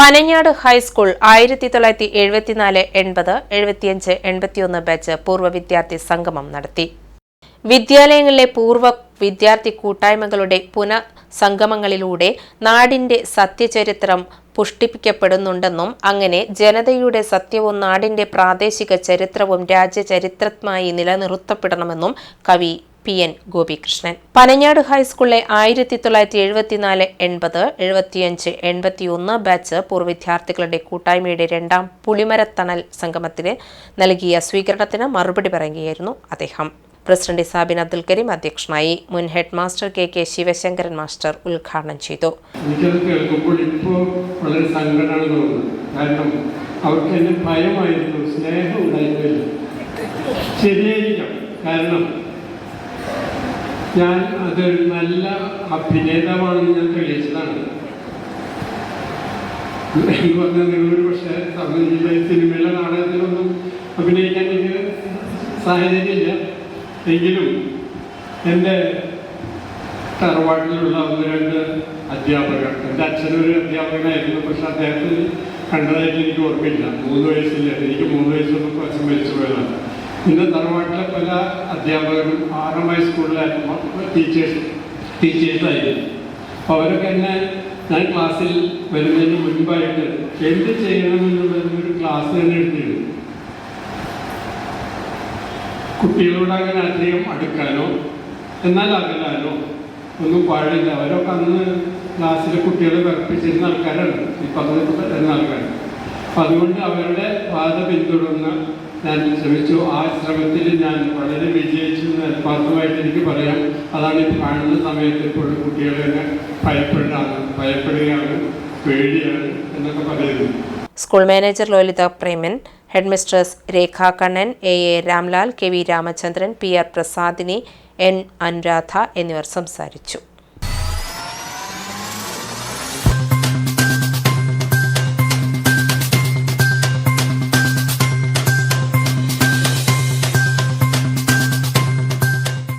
Pananjad high school ആയിരത്തി തൊള്ളായിരത്തി എഴുപത്തിനാല് എൺപത് എഴുപത്തിയഞ്ച് എൺപത്തിയൊന്ന് ബാച്ച് പൂർവ വിദ്യാർത്ഥി സംഗമം നടത്തി. വിദ്യാലയങ്ങളിലെ പൂർവ വിദ്യാർത്ഥി കൂട്ടായ്മകളുടെ പുനഃസംഗമങ്ങളിലൂടെ നാടിന്റെ സത്യചരിത്രം പുഷ്ടിപ്പിക്കപ്പെടുന്നുണ്ടെന്നും അങ്ങനെ ജനതയുടെ സത്യവും നാടിന്റെ പ്രാദേശിക ചരിത്രവും രാജ്യചരിത്രമായി നിലനിർത്തപ്പെടണമെന്നും കവി പി എൻ ഗോപികൃഷ്ണൻ. പനഞ്ഞാട് ഹൈസ്കൂളിലെ ആയിരത്തി തൊള്ളായിരത്തി എഴുപത്തിനാല് എൺപത് എഴുപത്തിയഞ്ച് എൺപത്തിയൊന്ന് ബാച്ച് പൂർവ വിദ്യാർത്ഥികളുടെ കൂട്ടായ്മയുടെ രണ്ടാം പുളിമരത്തണൽ സംഗമത്തിന് നൽകിയ സ്വീകരണത്തിന് മറുപടി പറയുകയായിരുന്നു അദ്ദേഹം. പ്രസിഡന്റ് സാബിൻ അബ്ദുൽ കരീം അധ്യക്ഷനായി മുൻ head master K K Sivasankaran master ഉദ്ഘാടനം ചെയ്തു. കേൾക്കുമ്പോൾ ഇപ്പോൾ വളരെ കാരണം അവർക്ക് ഭയമായിരുന്നു കാരണം ഞാൻ അതൊരു നല്ല അഭിനേതാവാണെന്ന് ഞാൻ തെളിയിച്ചതാണ്. എനിക്ക് പറഞ്ഞാൽ നിങ്ങളൊരു പക്ഷേ സംബന്ധിച്ചില്ല സിനിമയിലെ നാടകത്തിലൊന്നും അഭിനയിക്കാൻ എനിക്ക് സാഹചര്യമില്ല. എങ്കിലും എന്റെ തറവാട്ടിലുള്ള ഒന്ന് രണ്ട് അധ്യാപകർ എന്റെ അച്ഛനൊരു അധ്യാപകനായിരുന്നു പക്ഷെ അദ്ദേഹത്തിന് കണ്ടതായിട്ട് എനിക്ക് ഓർമ്മയില്ല. മൂന്ന് വയസ്സില്ല. എനിക്ക് മൂന്ന് വയസ്സൊന്നും കുറച്ച് മരിച്ചു പോയതാണ്. പിന്നെ തറവാട്ടിലെ പല അധ്യാപകരും ആറാം സ്കൂളിലെ ടീച്ചേഴ്സ് ടീച്ചേഴ്സായിരുന്നു അപ്പോൾ അവരൊക്കെ എന്നെ ഞാൻ ക്ലാസ്സിൽ വരുന്നതിന് മുൻപായിട്ട് എന്ത് ചെയ്യണമെന്നുള്ളതിന് ഒരു ക്ലാസ് തന്നെ എടുത്തിരുന്നു. കുട്ടികളോട് അങ്ങനെ അധികം അടുക്കാനോ എന്നാൽ അകലാനോ ഒന്നും പാടില്ല. അവരൊക്കെ അന്ന് ക്ലാസ്സിലെ കുട്ടികളെ വിറപ്പിച്ചിരുന്ന ആൾക്കാരാണ്. ഈ പതിനെട്ട് ആൾക്കാർ അപ്പം അതുകൊണ്ട് അവരുടെ പാത പിന്തുടർന്ന് ഞാൻ ശ്രമിച്ചു. ആ ശ്രമത്തിൽ ഞാൻ വളരെ വിജയിച്ചു എന്ന് ആത്മാർത്ഥമായിട്ട് എനിക്ക് പറയാം. അതാണ് ഈ കാണുന്ന സമയത്ത് ഇപ്പോഴും കുട്ടികളെ ഭയപ്പെടാണ് ഭയപ്പെടുകയാണ്. പേടിയാണ് എന്നൊക്കെ പറയുന്നത് school manager Lolitha Preman headmistress mistress Rekha Kannan A A Ramlal K V Ramachandran P R Prasadini N Anuradha എന്നിവർ സംസാരിച്ചു.